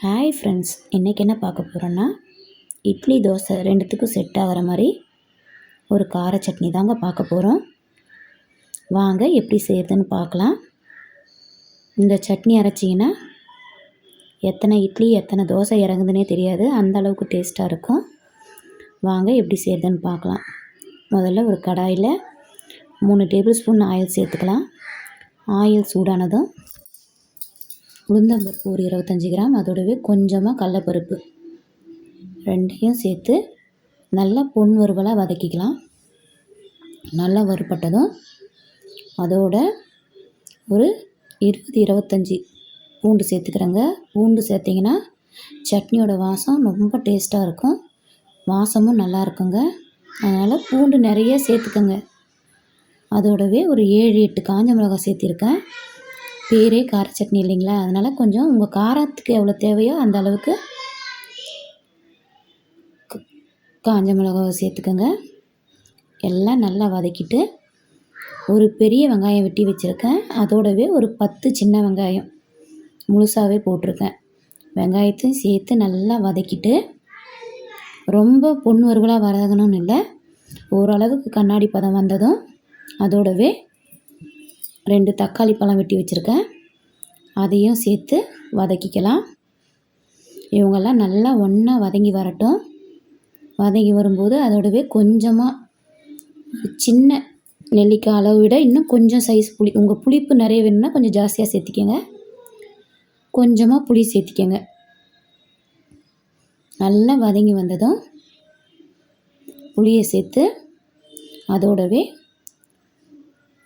Hi friends இன்றைக்கி என்ன பார்க்க போகிறோன்னா இட்லி தோசை ரெண்டுத்துக்கும் செட் ஆகிற மாதிரி ஒரு கார சட்னி தாங்க பார்க்க போகிறோம் வாங்க எப்படி செய்கிறதுன்னு பார்க்கலாம். இந்த சட்னி அரைச்சிங்கன்னா எத்தனை இட்லி எத்தனை தோசை இறங்குதுன்னே தெரியாது. அந்த அளவுக்கு டேஸ்ட்டாக இருக்கும். வாங்க எப்படி செய்கிறதுன்னு பார்க்கலாம். முதல்ல ஒரு கடாயில் மூணு டேபிள் ஸ்பூன் ஆயில் சேர்த்துக்கலாம். ஆயில் சூடானதும் உளுந்தம்பருப்பு ஒரு இருபத்தஞ்சி கிராம் அதோடவே கொஞ்சமாக கடலப்பருப்பு ரெண்டையும் சேர்த்து நல்லா பொன் வறுவலாக வதக்கிக்கலாம். நல்லா வறுப்பட்டதும் அதோட ஒரு இருபது இருபத்தஞ்சி பூண்டு சேர்த்துக்கிறேங்க. பூண்டு சேர்த்திங்கன்னா சட்னியோட வாசம் ரொம்ப டேஸ்ட்டாக இருக்கும். வாசமும் நல்லா இருக்குங்க. அதனால் பூண்டு நிறைய சேர்த்துக்கோங்க. அதோடவே ஒரு ஏழு எட்டு காஞ்ச மிளகாய் சேர்த்திருக்கேன். பேரே கார சட்னி இல்லைங்களா? அதனால் கொஞ்சம் உங்கள் காரத்துக்கு எவ்வளோ தேவையோ அந்த அளவுக்கு காஞ்ச மிளகாவை சேர்த்துக்கோங்க. எல்லாம் நல்லா வதக்கிட்டு ஒரு பெரிய வெங்காயம் வெட்டி வச்சுருக்கேன். அதோடவே ஒரு பத்து சின்ன வெங்காயம் முழுசாகவே போட்டிருக்கேன். வெங்காயத்தையும் சேர்த்து நல்லா வதக்கிட்டு ரொம்ப பொன் வறுவலாக வதங்கணும்னு இல்லை. ஓரளவுக்கு கண்ணாடி பதம் வந்ததும் அதோடவே ரெண்டு தக்காளி பழம் வெட்டி வச்சுருக்கேன். அதையும் சேர்த்து வதக்கிக்கலாம். இவங்கெல்லாம் நல்லா ஒன்றா வதங்கி வரட்டும். வதங்கி வரும்போது அதோடவே கொஞ்சமாக சின்ன நெல்லிக்காய் அளவு விட இன்னும் கொஞ்சம் சைஸ் புளி உங்கள் புளிப்பு நிறைய வேணும்னா கொஞ்சம் ஜாஸ்தியாக சேர்த்திக்கங்க. கொஞ்சமாக புளி சேர்த்திக்கங்க. நல்லா வதங்கி வந்ததும் புளியை சேர்த்து அதோடவே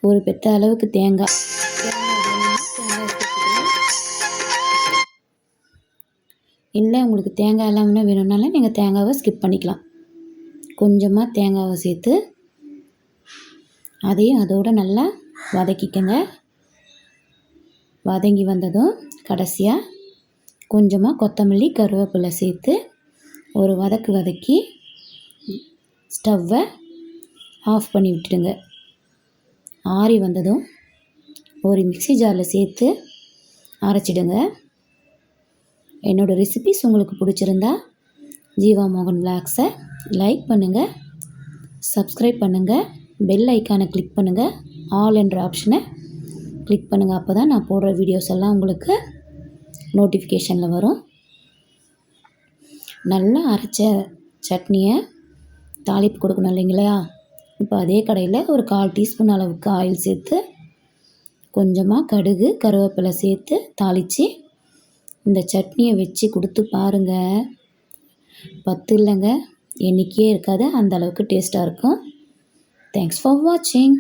ஒரு பெற்ற அளவுக்கு தேங்காய் இல்லை உங்களுக்கு தேங்காய் இல்லாமல் வேணும்னாலும் நீங்கள் தேங்காவை ஸ்கிப் பண்ணிக்கலாம். கொஞ்சமாக தேங்காவை சேர்த்து அதையும் அதோடு நல்லா வதக்கிக்கங்க. வதங்கி வந்ததும் கடைசியாக கொஞ்சமாக கொத்தமல்லி கருவேப்பிலை சேர்த்து ஒரு வதக்கு வதக்கி ஸ்டவ்வை ஆஃப் பண்ணி விட்டுடுங்க. ஆறி வந்ததும் ஒரு மிக்ஸி ஜாரில் சேர்த்து அரைச்சிடுங்க. என்னோடய ரெசிபிஸ் உங்களுக்கு பிடிச்சிருந்தா ஜீவா மோகன் விளாக்ஸை லைக் பண்ணுங்கள் சப்ஸ்கிரைப் பண்ணுங்கள் பெல் ஐக்கானை கிளிக் பண்ணுங்கள் ஆல் என்ற ஆப்ஷனை கிளிக் பண்ணுங்கள் அப்போ தான் நான் போடுற வீடியோஸ் எல்லாம் உங்களுக்கு நோட்டிஃபிகேஷனில் வரும். நல்லா அரைச்ச சட்னியை தாளிப்பு கொடுக்கணும் இல்லைங்களா? இப்போ அதே கடையில் ஒரு கால் டீஸ்பூன் அளவுக்கு ஆயில் சேர்த்து கொஞ்சமாக கடுகு கருவேப்பிலை சேர்த்து தாளித்து இந்த சட்னியை வச்சு கொடுத்து பாருங்கள் பத்து இல்லைங்க. என்றைக்கே இருக்காது. அந்த அளவுக்கு டேஸ்ட்டாக இருக்கும். தேங்க்ஸ் ஃபார் வாட்சிங்